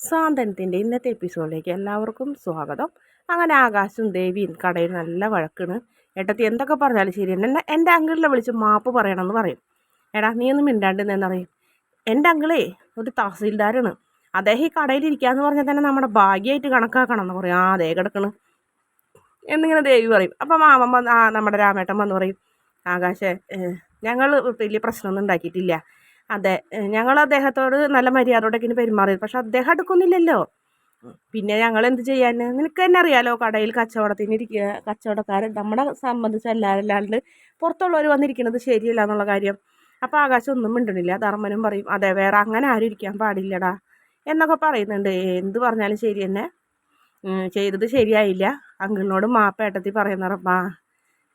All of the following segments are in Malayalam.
സാന്ത്വനത്തിന്റെ ഇന്നത്തെ എപ്പിസോഡിലേക്ക് എല്ലാവർക്കും സ്വാഗതം. അങ്ങനെ ആകാശും ദേവിയും കടയിൽ നല്ല വഴക്കാണ്. ഏട്ടത്തി എന്തൊക്കെ പറഞ്ഞാലും ശരി. എന്നെ എന്റെ അങ്കിളിനെ വിളിച്ച് മാപ്പ് പറയണമെന്ന് പറയും. എടാ നീ ഒന്നും മിണ്ടാണ്ട് എന്നറിയും എന്റെ അങ്കിളേ ഒരു തഹസീൽദാരാണ്. അദ്ദേഹം ഈ കടയിൽ ഇരിക്കാന്ന് പറഞ്ഞാൽ തന്നെ നമ്മുടെ ഭാഗ്യമായിട്ട് കണക്കാക്കണം എന്ന് പറയും. ആ അതേ കിടക്കണ്. എന്നിങ്ങനെ ദേവി പറയും. അപ്പം മാമൻ നമ്മുടെ രാമേട്ടൻ വന്ന് പറയും. ആകാശേ ഞങ്ങൾ വലിയ പ്രശ്നമൊന്നും ഉണ്ടാക്കിയിട്ടില്ല. അതെ. ഞങ്ങൾ അദ്ദേഹത്തോട് നല്ല മര്യാദയോടൊക്കെ പെരുമാറിയത്. പക്ഷെ അദ്ദേഹം എടുക്കുന്നില്ലല്ലോ പിന്നെ ഞങ്ങൾ എന്ത് ചെയ്യാൻ നിനക്ക് തന്നെ അറിയാലോ കടയിൽ കച്ചവടത്തിന് ഇരിക്കുക കച്ചവടക്കാരൻ നമ്മളെ സംബന്ധിച്ച് അല്ലാണ്ട് പുറത്തുള്ളവർ വന്നിരിക്കുന്നത് ശരിയല്ല എന്നുള്ള കാര്യം. അപ്പോൾ ആകാശം ഒന്നും മിണ്ടണില്ല. ധർമ്മനും പറയും അതെ വേറെ അങ്ങനെ ആരും ഇരിക്കാൻ പാടില്ലടാ എന്നൊക്കെ പറയുന്നുണ്ട്. എന്ത് പറഞ്ഞാലും ശരി തന്നെ. ചെയ്തത് ശരിയായില്ല. അങ്കിളിനോട് മാപ്പ് ഏട്ടത്തി പറയുന്ന മാ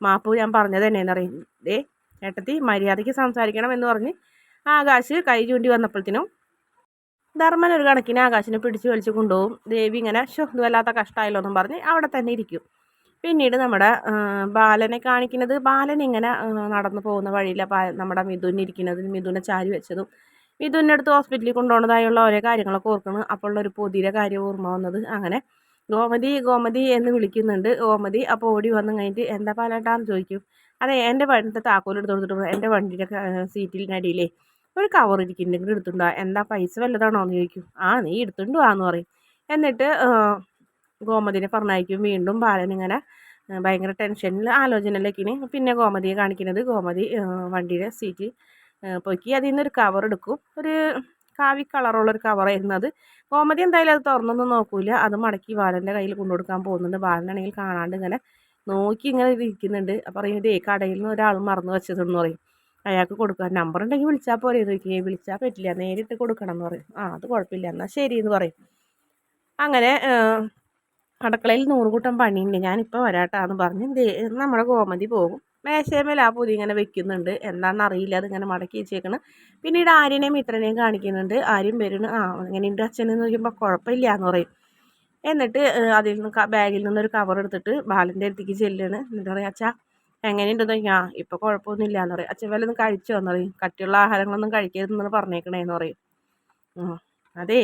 മാപ്പ് ഞാൻ പറഞ്ഞത് തന്നെയെന്ന് പറയും. ദേ ഏട്ടത്തി മര്യാദയ്ക്ക് സംസാരിക്കണം എന്ന് പറഞ്ഞ് ആകാശ് കൈ ചൂണ്ടി വന്നപ്പോഴത്തേനും ധർമ്മൻ ഒരു കണക്കിന് ആകാശിനെ പിടിച്ച് വലിച്ച് കൊണ്ടുപോകും. ദേവി ഇങ്ങനെ ഷോ ഇത് വല്ലാത്ത കഷ്ടമായല്ലോ എന്നും പറഞ്ഞ് അവിടെ തന്നെ ഇരിക്കും. പിന്നീട് നമ്മുടെ ബാലനെ കാണിക്കുന്നത് ബാലൻ ഇങ്ങനെ നടന്നു പോകുന്ന വഴിയിൽ നമ്മുടെ മിഥുൻ ഇരിക്കുന്നത്. മിഥുനെ ചാരി വെച്ചതും മിഥുന്റെ അടുത്ത് ഹോസ്പിറ്റലിൽ കൊണ്ടുപോകുന്നതായുള്ള ഓരോ കാര്യങ്ങളൊക്കെ ഓർക്കുന്നു അപ്പോൾ ഒരു പൊതിയുടെ കാര്യം ഓർമ്മ വന്നത്. അങ്ങനെ ഗോമതി ഗോമതി എന്ന് വിളിക്കുന്നുണ്ട്. ഗോമതി അപ്പോൾ ഓടി വന്നു കഴിഞ്ഞിട്ട് എന്താ പാലാട്ടാന്ന് ചോദിക്കും. അതെ എന്റെ വണ്ടിയുടെ താക്കോലെടുത്ത് കൊടുത്തിട്ട് എന്റെ വണ്ടിയുടെ സീറ്റിനടിയിലേ ഒരു കവർ ഇരിക്കുന്നുണ്ടെങ്കിൽ എടുത്തുണ്ടോ എന്താ പൈസ വല്ലതാണോ എന്ന് ചോദിക്കും. ആ നീ എടുത്തുണ്ടോ എന്ന് പറയും. എന്നിട്ട് ഗോമതിനെ പറഞ്ഞയക്കും. വീണ്ടും ബാലൻ ഇങ്ങനെ ഭയങ്കര ടെൻഷനിൽ ആലോചനയിലേക്കിനി. പിന്നെ ഗോമതിയെ കാണിക്കുന്നത് ഗോമതി വണ്ടിയുടെ സീറ്റ് പൊക്കി അതിൽ നിന്നൊരു കവർ എടുക്കും. ഒരു കാവി കളറുള്ളൊരു കവറായിരുന്നു അത്. ഗോമതി എന്തായാലും അത് തുറന്നൊന്നും നോക്കൂല. അത് മടക്കി ബാലന്റെ കയ്യിൽ കൊണ്ടുകൊടുക്കാൻ പോകുന്നുണ്ട്. ബാലനാണെങ്കിൽ കാണാണ്ട് ഇങ്ങനെ നോക്കി ഇങ്ങനെ ഇരിക്കുന്നുണ്ട്. പറയും ഇതേ കടയിൽ നിന്ന് ഒരാൾ മറന്നു വെച്ചതെന്ന് പറയും. അയാൾക്ക് കൊടുക്കുക നമ്പർ ഉണ്ടെങ്കിൽ വിളിച്ചാൽ പോരെ. നോക്കി വിളിച്ചാൽ പറ്റില്ല. നേരിട്ട് കൊടുക്കണം എന്ന് പറയും. ആ അത് കുഴപ്പമില്ല. എന്നാൽ ശരി എന്ന് പറയും. അങ്ങനെ അടുക്കളയിൽ നൂറുകൂട്ടം പണിയുണ്ട്. ഞാനിപ്പോൾ വരാട്ടാന്ന് പറഞ്ഞ് നമ്മുടെ ഗോമതി പോകും. മേശയമേൽ ആ പൊതി ഇങ്ങനെ വെക്കുന്നുണ്ട്. എന്താണെന്ന് അറിയില്ല. അതിങ്ങനെ മടക്കി വെച്ചേക്കണം. പിന്നീട് ആര്യനെയും മിത്രനെയും കാണിക്കുന്നുണ്ട്. ആര്യം വരുന്നു. ആ എങ്ങനെയുണ്ട് അച്ഛനെന്ന് ചോദിക്കുമ്പോൾ കുഴപ്പമില്ല എന്ന് പറയും. എന്നിട്ട് അതിൽ നിന്ന് ബാഗിൽ നിന്നൊരു കവർ എടുത്തിട്ട് ബാലന്റെ അടുത്തേക്ക് ചെല്ലുകയാണ് എന്നിട്ട് പറയാം അച്ഛാ എങ്ങനെയുണ്ടെന്ന് ആ ഇപ്പോൾ കുഴപ്പമൊന്നുമില്ല എന്ന് പറയും. അച്ഛൻ വല്ലതും കഴിച്ചോ? എന്ന് പറയും. കട്ടിയുള്ള ആഹാരങ്ങളൊന്നും കഴിക്കരുതെന്ന് പറഞ്ഞേക്കണേന്ന് പറയും. അതേ.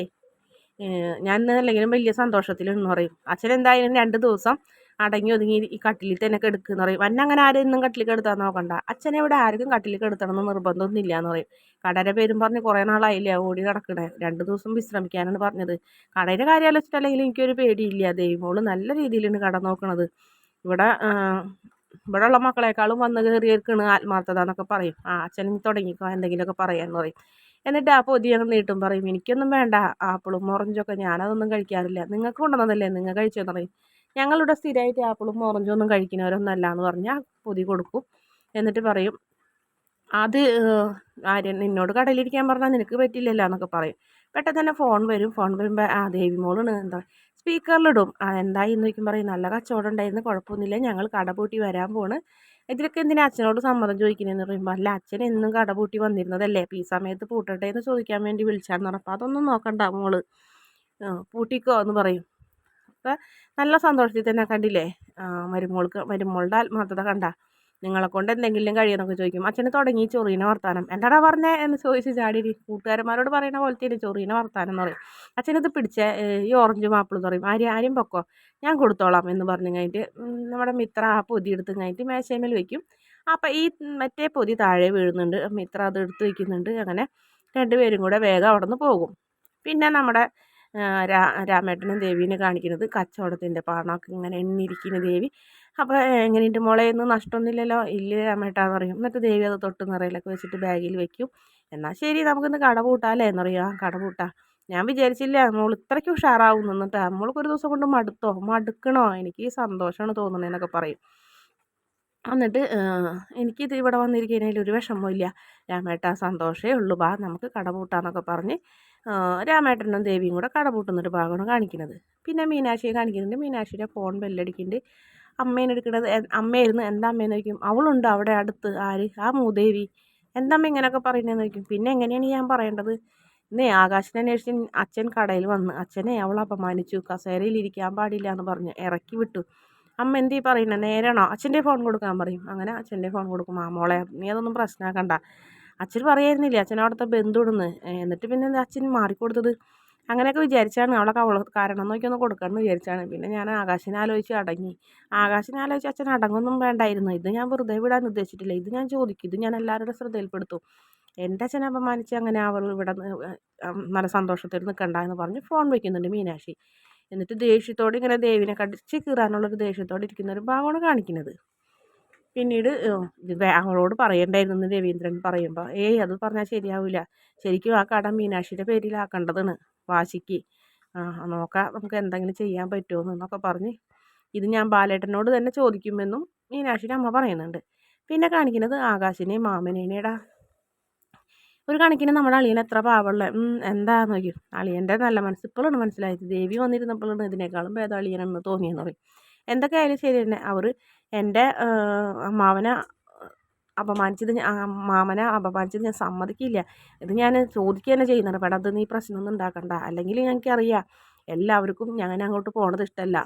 ഞാൻ ഇന്ന് അല്ലെങ്കിലും വലിയ സന്തോഷത്തിലെന്ന് പറയും. അച്ഛൻ എന്തായാലും രണ്ട് ദിവസം അടങ്ങി ഒതുങ്ങി ഈ കട്ടിലിൽ തന്നെ കെടുക്കുന്ന പറയും. വന്ന അങ്ങനെ ആരും ഇന്നും കട്ടിലേക്ക് കെടുത്താൻ നോക്കണ്ട. അച്ഛനെ ഇവിടെ ആർക്കും കട്ടിലേക്ക് എടുത്തണം എന്ന് നിർബന്ധമൊന്നുമില്ല എന്ന് പറയും. കടയുടെ പേരും പറഞ്ഞ് കുറേ നാളായില്ല ഓടി കിടക്കണേ രണ്ട് ദിവസം വിശ്രമിക്കാനാണ് പറഞ്ഞത്. കടയുടെ കാര്യം ആലോചിച്ചിട്ടല്ലെങ്കിൽ എനിക്കൊരു പേടിയില്ല. ദൈവമോൾ നല്ല രീതിയിലാണ് കട നോക്കണത്. ഇവിടെ ഇവിടെയുള്ള മക്കളെക്കാളും വന്ന് കയറിയേക്കാണ് ആത്മാർത്ഥത എന്നൊക്കെ പറയും. ആ അച്ഛനും തുടങ്ങിക്കോ എന്തെങ്കിലുമൊക്കെ പറയാമെന്ന് പറയും. എന്നിട്ട് ആ പൊതി ഞങ്ങൾ നീട്ടും പറയും എനിക്കൊന്നും വേണ്ട ആപ്പിളും ഓറഞ്ചൊക്കെ ഞാനതൊന്നും കഴിക്കാറില്ല. നിങ്ങൾക്ക് കൊണ്ടുവന്നതല്ലേ? നിങ്ങൾ കഴിച്ചെന്ന് പറയും. ഞങ്ങളിവിടെ സ്ഥിരമായിട്ട് ആപ്പിളും ഓറഞ്ചും ഒന്നും കഴിക്കുന്നവരൊന്നല്ല എന്ന് പറഞ്ഞാൽ പൊതി കൊടുക്കും. എന്നിട്ട് പറയും അത് ആര്യൻ നിന്നോട് കടയിലിരിക്കാൻ പറഞ്ഞാൽ നിനക്ക് പറ്റില്ലല്ലോ എന്നൊക്കെ പറയും. പെട്ടെന്ന് തന്നെ ഫോൺ വരും. ഫോൺ വരുമ്പോൾ ആ ദേവി മോളാണ് എന്താ സ്പീക്കറിലിടും. എന്തായി എന്ന് ചോദിക്കും പറയും നല്ല കച്ചവടം ഉണ്ടായിരുന്നു കുഴപ്പമൊന്നുമില്ല ഞങ്ങൾ കട പൂട്ടി വരാൻ പോണ്. ഇതിലൊക്കെ എന്തിനാ അച്ഛനോട് സമ്മതം ചോദിക്കുന്നതെന്ന് പറയുമ്പോൾ അല്ല അച്ഛൻ എന്നും കട പൂട്ടി വന്നിരുന്നതല്ലേ അപ്പോൾ ഈ സമയത്ത് പൂട്ടട്ടെ എന്ന് ചോദിക്കാൻ വേണ്ടി വിളിച്ചാന്ന് പറഞ്ഞപ്പോൾ അതൊന്നും നോക്കണ്ട മോൾ. പൂട്ടിക്കോ എന്ന് പറയും. അപ്പം നല്ല സന്തോഷത്തിൽ തന്നെ കണ്ടില്ലേ? മരുമോൾക്ക് മരുമോളുടെ ആത്മാർത്ഥത കണ്ട. നിങ്ങളെ കൊണ്ട് എന്തെങ്കിലും കഴിയുമെന്നൊക്കെ ചോദിക്കും. അച്ഛന് തുടങ്ങി ചൊറീനെ വർത്താനം. എന്താടാ പറഞ്ഞേ എന്ന് ചോദിച്ച് ചാടി കൂട്ടുകാരന്മാരോട് പറയുന്ന പോലത്തെ ചൊറീനെ വർത്താനം എന്ന് പറയും. അച്ഛനത് പിടിച്ച ഈ ഓറഞ്ച് മാപ്പിൾ എന്ന് പറയും. ആരും ആരും പൊക്കോ? ഞാൻ കൊടുത്തോളാം എന്ന് പറഞ്ഞു കഴിഞ്ഞിട്ട് നമ്മുടെ മിത്ര ആ പൊതി എടുത്ത് കഴിഞ്ഞിട്ട് മേശേമിൽ വെക്കും. അപ്പം ഈ മറ്റേ പൊതി താഴെ വീഴുന്നുണ്ട്. മിത്ര അത് എടുത്ത് വയ്ക്കുന്നുണ്ട് അങ്ങനെ രണ്ടുപേരും കൂടെ വേഗം അവിടെ നിന്ന് പോകും. പിന്നെ നമ്മുടെ രാമേട്ടനും ദേവീനെ കാണിക്കുന്നത് കച്ചവടത്തിന്റെ പാണൊക്കെ ഇങ്ങനെ എണ്ണിരിക്കുന്ന ദേവി. അപ്പോൾ എങ്ങനെയുണ്ട് മോളെ ഒന്നും നഷ്ടമൊന്നുമില്ലല്ലോ? ഇല്ല അമ്മേട്ടാന്ന് പറയും. എന്നിട്ട് ദേവി അത് തൊട്ട് നിറയിലൊക്കെ വെച്ചിട്ട് ബാഗിൽ വെക്കും. എന്നാൽ ശരി നമുക്കിന്ന് കട പൂട്ടാല്ലേ എന്നറിയാം കട പൂട്ടാ. ഞാൻ വിചാരിച്ചില്ല മോൾ ഇത്രയ്ക്ക് ഉഷാറാവും എന്നിട്ട് മോൾക്ക് ഒരു ദിവസം കൊണ്ട് മടുത്തോ? മടുക്കണോ? എനിക്ക് സന്തോഷമാണ് തോന്നുന്നതെന്നൊക്കെ പറയും. എന്നിട്ട് എനിക്കിത് ഇവിടെ വന്നിരിക്കുന്നതിൽ ഒരു വിഷമമില്ല രാമേട്ട സന്തോഷമേ ഉള്ളൂ. ബാ നമുക്ക് കട പൂട്ടാന്നൊക്കെ പറഞ്ഞ് രാമേട്ടനും ദേവിയും കൂടെ കട പൂട്ടുന്നൊരു ഭാഗമാണ് കാണിക്കുന്നത്. പിന്നെ മീനാക്ഷിയെ കാണിക്കുന്നുണ്ട്. മീനാക്ഷിയുടെ ഫോൺ ബെല്ലടിക്കുന്നുണ്ട്. അമ്മേനെ എടുക്കുന്നത് അമ്മയായിരുന്നു. എന്താ അമ്മയെന്ന് ചോദിക്കും അവളുണ്ട് അവിടെ അടുത്ത്? ആര്? ആ മൂദേവി. എന്തമ്മ ഇങ്ങനെയൊക്കെ പറയുന്നതെന്ന് ചോദിക്കും. പിന്നെ എങ്ങനെയാണ് ഞാൻ പറയേണ്ടത്? ഇന്നേ ആകാശിനെ അന്വേഷിച്ച് അച്ഛൻ കടയിൽ വന്ന് അച്ഛനെ അവൾ അപമാനിച്ചു. കസേരയിൽ ഇരിക്കാൻ പാടില്ല എന്ന് പറഞ്ഞു. ഇറക്കി വിട്ടു. അമ്മ എന്തീ പറയുന്നത് നേരാണോ? അച്ഛന്റെ ഫോൺ കൊടുക്കാൻ പറയും. അങ്ങനെ അച്ഛന്റെ ഫോൺ കൊടുക്കും. ആ മോളെ നീ അതൊന്നും പ്രശ്നമാക്കണ്ട അച്ഛൻ പറയായിരുന്നില്ല അച്ഛൻ അവിടുത്തെ ബന്ധുവിടുന്ന് എന്നിട്ട് പിന്നെ അച്ഛൻ മാറിക്കൊടുത്തത്? അങ്ങനെയൊക്കെ വിചാരിച്ചാണ് അവളെ കവള കാരണം നോക്കിയൊന്ന് കൊടുക്കണം എന്ന് വിചാരിച്ചാണ്. പിന്നെ ഞാൻ ആകാശിനെ ആലോചിച്ച് അടങ്ങി. ആകാശിനെ ആലോചിച്ച് അച്ഛൻ അടങ്ങൊന്നും വേണ്ടായിരുന്നു. ഇത് ഞാൻ വെറുതെ വിടാൻ ഉദ്ദേശിച്ചിട്ടില്ല. ഇത് ഞാൻ ചോദിക്കും. ഇത് ഞാൻ എല്ലാവരുടെ ശ്രദ്ധയിൽപ്പെടുത്തും. എന്റെ അച്ഛനെ അപമാനിച്ച് അങ്ങനെ അവൾ ഇവിടെ നല്ല സന്തോഷത്തിൽ നിൽക്കണ്ട എന്ന് പറഞ്ഞ് ഫോൺ വയ്ക്കുന്നുണ്ട് മീനാക്ഷി. എന്നിട്ട് ദേഷ്യത്തോടെ ഇങ്ങനെ ദേവിനെ കടിച്ച് കീറാനുള്ളൊരു ദേഷ്യത്തോടെ ഇരിക്കുന്ന ഒരു ഭാഗമാണ് കാണിക്കുന്നത്. പിന്നീട് അവളോട് പറയണ്ടായിരുന്നു രവീന്ദ്രൻ പറയുമ്പോൾ ഏയ് അത് പറഞ്ഞാൽ ശരിയാവില്ല ശരിക്കും ആ കട മീനാക്ഷിയുടെ പേരിലാക്കേണ്ടതാണ്. വാശിക്ക് നോക്കാം നമുക്ക് എന്തെങ്കിലും ചെയ്യാൻ പറ്റുമോ? എന്നൊക്കെ പറഞ്ഞ് ഇത് ഞാൻ ബാലേട്ടനോട് തന്നെ ചോദിക്കുമെന്നും മീനാക്ഷിയുടെ അമ്മ പറയുന്നുണ്ട്. പിന്നെ കാണിക്കുന്നത് ആകാശിനെയും മാമനേനെയുടെ ഒരു കണക്കിന് നമ്മുടെ അളിയൻ എത്ര പാവമുള്ള എന്താന്ന് നോക്കി. അളിയന്റെ നല്ല മനസ്സ് ഇപ്പോഴാണ് മനസ്സിലായത്. ദേവി വന്നിരുന്നപ്പോഴാണ് ഇതിനേക്കാളും ഭേദം അളിയനെന്ന് തോന്നിയെന്ന് പറയും. എന്തൊക്കെ ആയാലും ശരി തന്നെ. അവർ എന്റെ അമ്മാവനെ അപമാനിച്ചത് മാമനെ അപമാനിച്ചത് ഞാൻ സമ്മതിക്കില്ല. ഇത് ഞാൻ ചോദിക്കുക തന്നെ ചെയ്യുന്നുണ്ട്. പെടാ അത് നീ പ്രശ്നമൊന്നും ഉണ്ടാക്കണ്ട. അല്ലെങ്കിൽ എനിക്കറിയാം എല്ലാവർക്കും ഞാൻ അങ്ങോട്ട് പോണത് ഇഷ്ടമല്ല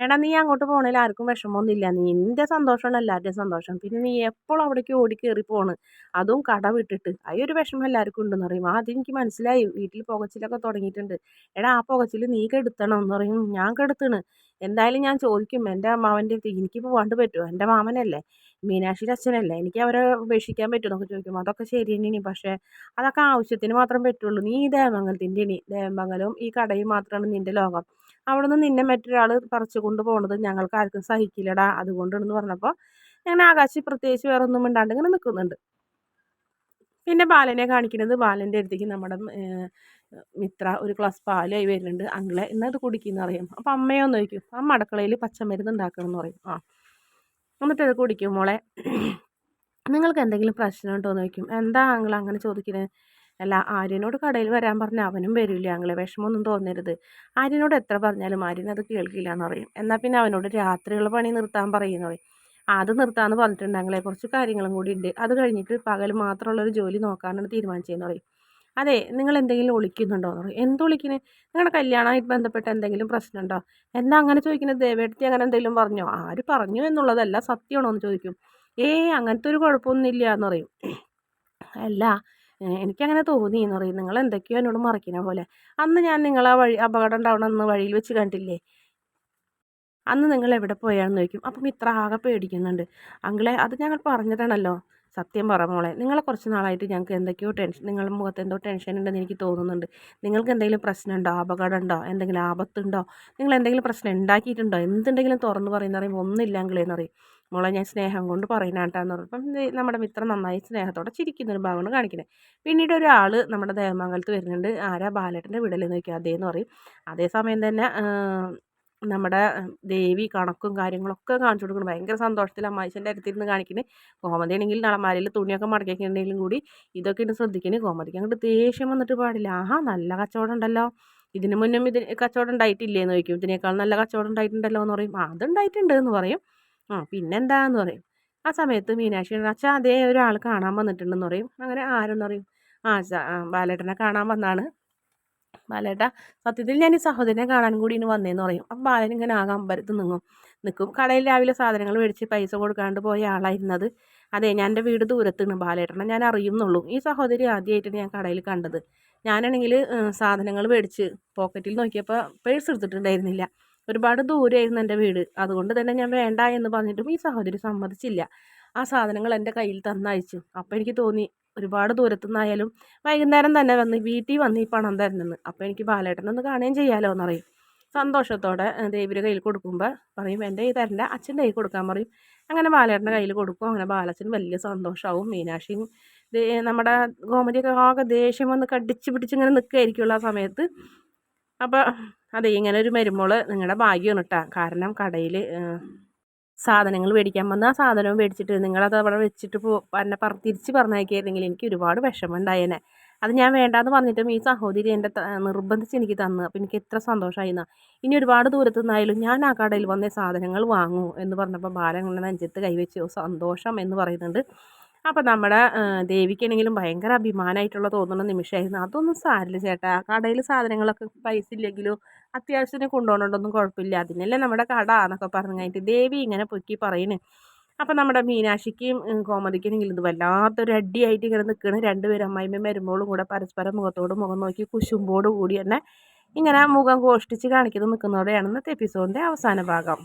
എടാ നീ അങ്ങോട്ട് പോകണേൽ ആർക്കും വിഷമമൊന്നുമില്ല. നിന്റെ സന്തോഷമാണ് എല്ലാവരുടെയും സന്തോഷം. പിന്നെ നീ എപ്പോഴും അവിടേക്ക് ഓടി കയറി പോണ്. അതും കട വിട്ടിട്ട്. അതൊരു വിഷമം എല്ലാവർക്കും ഉണ്ടെന്ന് പറയും. ആദ്യം എനിക്ക് മനസ്സിലായി. വീട്ടിൽ പുകച്ചിലൊക്കെ തുടങ്ങിയിട്ടുണ്ട്. എടാ ആ പുകച്ചിൽ നീ കെടുത്തണം എന്ന് പറയും. ഞാൻ കെടുത്തണ്. എന്തായാലും ഞാൻ ചോദിക്കും. എന്റെ മാമന്റെ അടുത്ത് എനിക്ക് പോകാണ്ട് പറ്റുമോ എന്റെ മാമനല്ലേ? മീനാക്ഷിയുടെ അച്ഛനല്ലേ? എനിക്ക് അവരെ ഉപേക്ഷിക്കാൻ പറ്റുമോ എന്നൊക്കെ ചോദിക്കും അതൊക്കെ ശരി ഇനി. പക്ഷേ അതൊക്കെ ആവശ്യത്തിന് മാത്രം പറ്റുള്ളൂ. നീ ദേവമംഗലത്തിന്റെ ഇനി ദേവമംഗലവും ഈ കടയും മാത്രമാണ് നിന്റെ ലോകം. അവിടെ നിന്ന് നിന്നെ മറ്റൊരാൾ പറിച്ചു കൊണ്ട് പോണത് ഞങ്ങൾക്ക് ആർക്കും സഹിക്കില്ലടാ. അതുകൊണ്ടാണെന്ന് പറഞ്ഞപ്പോൾ ഞാൻ ആകാശി പ്രത്യേകിച്ച് വേറെ ഒന്നും മിണ്ടാണ്ട് ഇങ്ങനെ നിൽക്കുന്നുണ്ട് പിന്നെ ബാലനെ കാണിക്കുന്നത് ബാലന്റെ അടുത്തേക്ക് നമ്മുടെ മിത്ര ഒരു ഗ്ലാസ് പാലായി വരുന്നുണ്ട്. അങ്ങളെ എന്നാൽ ഇത് കുടിക്കുന്ന അറിയാം അപ്പം അമ്മയൊന്ന് ചോദിക്കും അമ്മ അടുക്കളയിൽ പച്ചമരുന്ന് ഉണ്ടാക്കണം എന്ന് പറയും. ആ. എന്നിട്ട് അത് കുടിക്കും മോളെ. നിങ്ങൾക്ക് എന്തെങ്കിലും പ്രശ്നം ഉണ്ടോ? എന്ന് ചോദിക്കും. എന്താ അങ്ങൾ അങ്ങനെ ചോദിക്കുന്നത് അല്ല ആര്യനോട് കടയിൽ വരാൻ പറഞ്ഞാൽ അവനും വരില്ല അങ്ങളെ വിഷമമൊന്നും തോന്നരുത്. ആര്യനോട് എത്ര പറഞ്ഞാലും ആര്യൻ അത് കേൾക്കില്ല എന്ന് പറയും. എന്നാൽ പിന്നെ അവനോട് രാത്രിയുള്ള പണി നിർത്താൻ പറയുന്നു പറയും. അത് നിർത്താമെന്ന് പറഞ്ഞിട്ടുണ്ടെങ്കിലേ കുറച്ച് കാര്യങ്ങളും കൂടി ഉണ്ട് അത് കഴിഞ്ഞിട്ട് പകൽ മാത്രമുള്ളൊരു ജോലി നോക്കാനാണ് തീരുമാനിച്ചതെന്ന് പറയും. അതെ നിങ്ങൾ എന്തെങ്കിലും ഒളിക്കുന്നുണ്ടോ എന്ന് പറയും. എന്ത് ഒളിക്കുന്നത് നിങ്ങളുടെ കല്യാണമായിട്ട് ബന്ധപ്പെട്ട എന്തെങ്കിലും പ്രശ്നമുണ്ടോ? എന്താ അങ്ങനെ ചോദിക്കുന്നത്? ദേവേടത്തി അങ്ങനെ എന്തെങ്കിലും പറഞ്ഞോ? ആര് പറഞ്ഞു എന്നുള്ളതല്ല സത്യമാണോ എന്ന് ചോദിക്കും. ഏ അങ്ങനത്തെ ഒരു കുഴപ്പമൊന്നുമില്ല എന്ന് പറയും. അല്ല എനിക്കങ്ങനെ തോന്നി എന്ന് പറയും. നിങ്ങൾ എന്തൊക്കെയോ എന്നോട് മറക്കുന്ന പോലെ. അന്ന് ഞാൻ നിങ്ങളെ വഴി അപകടം ഉണ്ടാവണം വഴിയിൽ വെച്ച് കണ്ടില്ലേ? അന്ന് നിങ്ങൾ എവിടെ പോയാണെന്ന് ചോദിക്കും. അപ്പം ഇത്ര ആകെ പേടിക്കുന്നുണ്ട്. അങ്കിളെ അത് ഞങ്ങൾ പറഞ്ഞതാണല്ലോ സത്യം പറ മോളെ നിങ്ങളെ കുറച്ച് നാളായിട്ട് ഞങ്ങൾക്ക് എന്തൊക്കെയോ ടെൻഷൻ നിങ്ങളുടെ മുഖത്ത് എന്തോ ടെൻഷൻ ഉണ്ടെന്ന് എനിക്ക് തോന്നുന്നുണ്ട്. നിങ്ങൾക്ക് എന്തെങ്കിലും പ്രശ്നമുണ്ടോ അപകടം ഉണ്ടോ? എന്തെങ്കിലും ആപത്തുണ്ടോ നിങ്ങൾ എന്തെങ്കിലും പ്രശ്നം ഉണ്ടാക്കിയിട്ടുണ്ടോ? എന്തുണ്ടെങ്കിലും തുറന്ന് പറയുന്ന പറയുമ്പോൾ ഒന്നുമില്ല അങ്കിളേന്ന് പറയും. മോളെ ഞാൻ സ്നേഹം കൊണ്ട് പറയുന്നാട്ടാന്ന് പറഞ്ഞപ്പം നമ്മുടെ മിത്രം നന്നായി സ്നേഹത്തോടെ ചിരിക്കുന്നൊരു ഭാഗമാണ് കാണിക്കുന്നത് പിന്നീട് ഒരാൾ നമ്മുടെ ദേവമംഗലത്ത് വരുന്നുണ്ട്. ആരാ? ബാലേട്ടന്റെ വിടലെന്ന് ചോദിക്കുക അതേന്ന് പറയും. അതേസമയം തന്നെ നമ്മുടെ ദേവി കണക്കും കാര്യങ്ങളൊക്കെ കാണിച്ചു കൊടുക്കണം ഭയങ്കര സന്തോഷത്തിൽ അമ്മായിച്ചന്റെ അടുത്തിരുന്ന് കാണിക്കുന്നത് കോമതി ആണെങ്കിൽ നടമാരിൽ തുണിയൊക്കെ മടക്കിയിട്ടുണ്ടെങ്കിലും കൂടി ഇതൊക്കെ ഇന്ന് ശ്രദ്ധിക്കുന്നത് കോമതിക്ക് അങ്ങോട്ട് ദേഷ്യം വന്നിട്ട് പാടില്ല. ആഹാ നല്ല കച്ചവടം ഉണ്ടല്ലോ. ഇതിന് മുന്നും ഇതിന് കച്ചവടം ഉണ്ടായിട്ടില്ലേ എന്ന് ചോദിക്കും. ഇതിനേക്കാൾ നല്ല കച്ചവടം ഉണ്ടായിട്ടുണ്ടല്ലോ എന്ന് പറയും. അതുണ്ടായിട്ടുണ്ട് എന്ന് പറയും. ആ പിന്നെന്താന്ന് പറയും. ആ സമയത്ത് മീനാക്ഷി അച്ഛാ അതേ ഒരാൾ കാണാൻ വന്നിട്ടുണ്ടെന്ന് പറയും. അങ്ങനെ ആരെന്ന് പറയും? ആ ബാലേട്ടനെ കാണാൻ വന്നാണ്. ബാലേട്ട സത്യത്തിൽ ഞാൻ ഈ സഹോദരനെ കാണാൻ കൂടി ഇനി വന്നേന്ന് പറയും. അപ്പം ബാലൻ ഇങ്ങനെ ആകെ അമ്പരത്ത് നിങ്ങും നിൽക്കും കടയിൽ രാവിലെ സാധനങ്ങൾ മേടിച്ച് പൈസ കൊടുക്കാണ്ട് പോയ ആളായിരുന്നത്. അതെ ഞാൻ എന്റെ വീട് ദൂരത്തുനിന്ന് ബാലേട്ടനെ. ഞാൻ അറിയുന്നുള്ളൂ. ഈ സഹോദരി ആദ്യമായിട്ടാണ് ഞാൻ കടയിൽ കണ്ടത്. ഞാനാണെങ്കിൽ സാധനങ്ങൾ മേടിച്ച് പോക്കറ്റിൽ നോക്കിയപ്പോൾ പേഴ്സ് എടുത്തിട്ടുണ്ടായിരുന്നില്ല. ഒരുപാട് ദൂരമായിരുന്നു എന്റെ വീട്. അതുകൊണ്ട് തന്നെ ഞാൻ വേണ്ട എന്ന് പറഞ്ഞിട്ടും ഈ സഹോദരി സമ്മതിച്ചില്ല. ആ സാധനങ്ങൾ എന്റെ കയ്യിൽ തന്നയച്ചു. അപ്പോൾ എനിക്ക് തോന്നി ഒരുപാട് ദൂരത്തു ദൂരത്തുനിന്നായാലും വൈകുന്നേരം തന്നെ വന്ന് വീട്ടിൽ വന്ന് ഈ പണം തരുന്നത് അപ്പോൾ എനിക്ക് ബാലേട്ടനെ ഒന്ന് കാണുകയും ചെയ്യാമല്ലോ എന്നറിയും സന്തോഷത്തോടെ ദേവിയുടെ കയ്യിൽ കൊടുക്കുമ്പോൾ പറയും എന്റെ ഈ തരണ്ട അച്ഛന്റെ കയ്യിൽ കൊടുക്കാൻ പറയും. അങ്ങനെ ബാലേട്ടന്റെ കയ്യിൽ കൊടുക്കും. അങ്ങനെ ബാലച്ചൻ വലിയ സന്തോഷമാവും മീനാക്ഷിയും നമ്മുടെ ഗോമതിയൊക്കെ ആകെ ദേഷ്യം വന്ന് കടിച്ച് പിടിച്ച് ഇങ്ങനെ നിൽക്കുകയായിരിക്കുമല്ലോ ആ സമയത്ത്. അപ്പോൾ അതെ ഇങ്ങനെ ഒരു മരുമോൾ നിങ്ങളുടെ ഭാഗ്യമാണ് കേട്ടോ. കാരണം കടയിൽ സാധനങ്ങൾ മേടിക്കാൻ വന്ന ആ സാധനവും മേടിച്ചിട്ട് നിങ്ങളത് അവിടെ വെച്ചിട്ട് പോ എന്നെ പറ തിരിച്ച് പറഞ്ഞയക്കായിരുന്നെങ്കിൽ എനിക്ക് ഒരുപാട് വിഷമം ഉണ്ടായേനെ. അത് ഞാൻ വേണ്ടാന്ന് പറഞ്ഞിട്ടും ഈ സഹോദരി എന്റെ നിർബന്ധിച്ച് എനിക്ക് തന്നു. അപ്പോൾ എനിക്ക് എത്ര സന്തോഷമായിന്നാ. ഇനി ഒരുപാട് ദൂരത്തു നിന്നായാലും ഞാൻ ആ കടയിൽ വന്ന സാധനങ്ങൾ വാങ്ങൂ എന്ന് പറഞ്ഞപ്പോൾ ഇങ്ങനെ നെഞ്ചത്ത് കൈവച്ചു. സന്തോഷം എന്ന് പറയുന്നുണ്ട്. അപ്പോൾ നമ്മുടെ ദേവിക്കാണെങ്കിലും ഭയങ്കര അഭിമാനമായിട്ടുള്ള തോന്നുന്ന നിമിഷമായിരുന്നു. അതൊന്നും സാരില്ല ചേട്ടാ. ആ കടയിൽ സാധനങ്ങളൊക്കെ പൈസ ഇല്ലെങ്കിലും അത്യാവശ്യത്തിന് കൊണ്ടുപോകണോണ്ടൊന്നും കുഴപ്പമില്ല. അതിനല്ലേ നമ്മുടെ കട എന്നൊക്കെ പറഞ്ഞു കഴിഞ്ഞിട്ട് ദേവി ഇങ്ങനെ പൊക്കി പറയുന്നു അപ്പം നമ്മുടെ മീനാക്ഷിക്കും ഉം, കോമതിക്കാണെങ്കിലും ഇത് വല്ലാത്തൊരു അടിയായിട്ട് ഇങ്ങനെ നിൽക്കുകയാണ് രണ്ടുപേരും അമ്മായിമ്മയും വരുമ്പോഴും കൂടെ പരസ്പരം മുഖത്തോട് മുഖം നോക്കി കുശുമ്പോട് കൂടി തന്നെ ഇങ്ങനെ മുഖം കോഷ്ടിച്ച് കാണിക്കുന്നത് നിൽക്കുന്നതോടെയാണ് ഇന്നത്തെ എപ്പിസോഡിന്റെ അവസാന ഭാഗം.